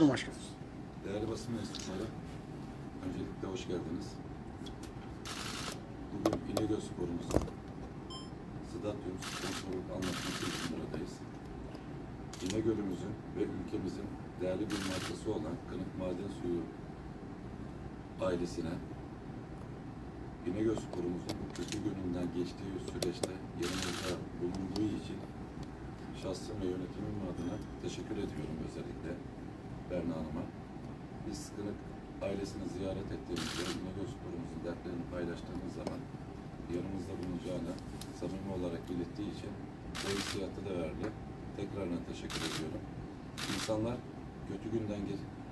Başkanım. Değerli basın mensupları, öncelikle hoş geldiniz. Bugün İnegöl sporumuzun Stadyum sponsorluk anlaşması için buradayız. İnegöl'ümüzün ve ülkemizin değerli bir markası olan Kınık Maden Suyu ailesine İnegöl sporumuzun bu kötü gününden geçtiği süreçte yanımızda bulunduğu için şahsım ve yönetimim adına teşekkür ediyorum özellikle Berna Hanım'a. Biz Kınık ailesini ziyaret ettiğimizde İnegöl sporumuzun dertlerini paylaştığımız zaman yanımızda bulunacağını samimi olarak belirttiği için bu hissiyatı da verdi. Tekrardan teşekkür ediyorum. İnsanlar kötü günden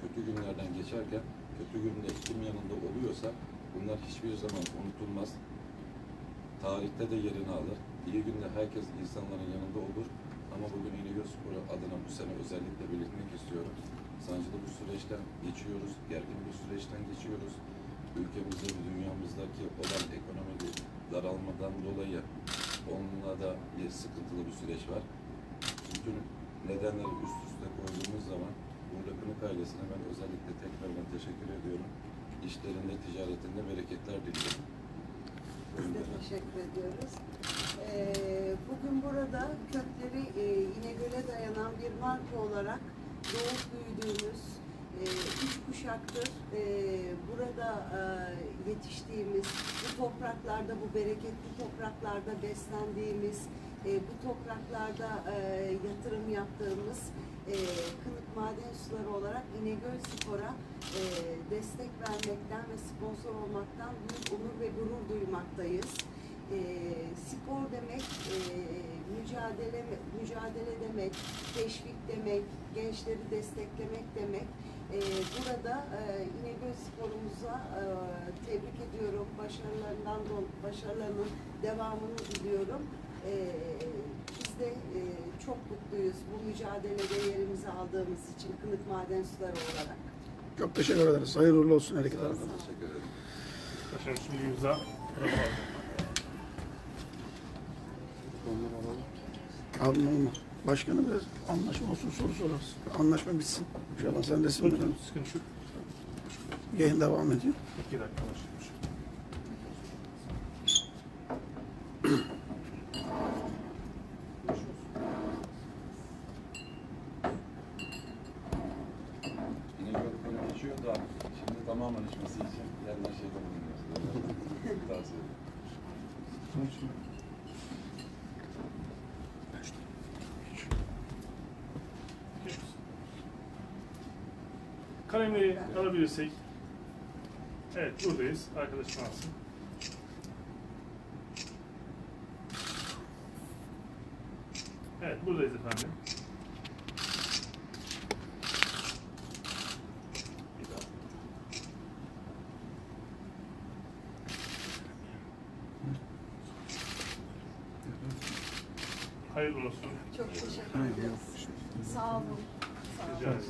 kötü günlerden geçerken kötü günde kim yanında oluyorsa bunlar hiçbir zaman unutulmaz. Tarihte de yerini alır. İyi günde herkes insanların yanında olur. Ama bugün İnegöl Sporu adına bu sene özellikle belirtmek istiyorum. Sancılı bir süreçten geçiyoruz, gergin bir süreçten geçiyoruz. Ülkemizde ve dünyamızdaki olan ekonomik daralmadan dolayı onunla da bir sıkıntılı bir süreç var. Bütün nedenleri üst üste koyduğumuz zaman burada Kınık ailesine ben özellikle tekrardan teşekkür ediyorum. İşlerinde, ticaretinde bereketler diliyorum. Biz de teşekkür ediyoruz. Ee, bugün burada kökleri e, İnegöl'e dayanan bir marka olarak doğup büyüdüğümüz, e, üç kuşaktır e, burada e, yetiştiğimiz, bu topraklarda, bu bereketli topraklarda beslendiğimiz, e, bu topraklarda e, yatırım yaptığımız e, Kınık Maden Suları olarak İnegöl Spor'a e, destek vermekten ve sponsor olmaktan büyük onur ve gurur duymaktayız. E, spor demek, e, mücadele mücadele demek, teşvik demek, gençleri desteklemek demek. E, burada e, İnegöl Spor'umuza e, tebrik ediyorum. Başarılarından do- başarılarının devamını diliyorum. E, biz de e, çok mutluyuz bu mücadelede yerimizi aldığımız için Kınık Maden Suları olarak. Çok teşekkür ederiz. Hayırlı olsun her iki tarafa. teşekkür ederim. Başkanım şimdi imza. Olma. Başkanım biraz anlaşma olsun soru sorarız. Anlaşma bitsin. İnşallah sen resim verelim. Sıkıntı yok. Yayın devam ediyor. İki dakika başlamış. Geçiyor da şimdi tamamen içmesi için yerler şeyde bulunuyoruz. Tavsiye ederim. Kalemleri alabilirsek. Evet buradayız. Arkadaşım alsın. Evet buradayız efendim. Hayırlı olsun. Çok teşekkür ederiz. Sağ olun. Sağ olun. Ederim.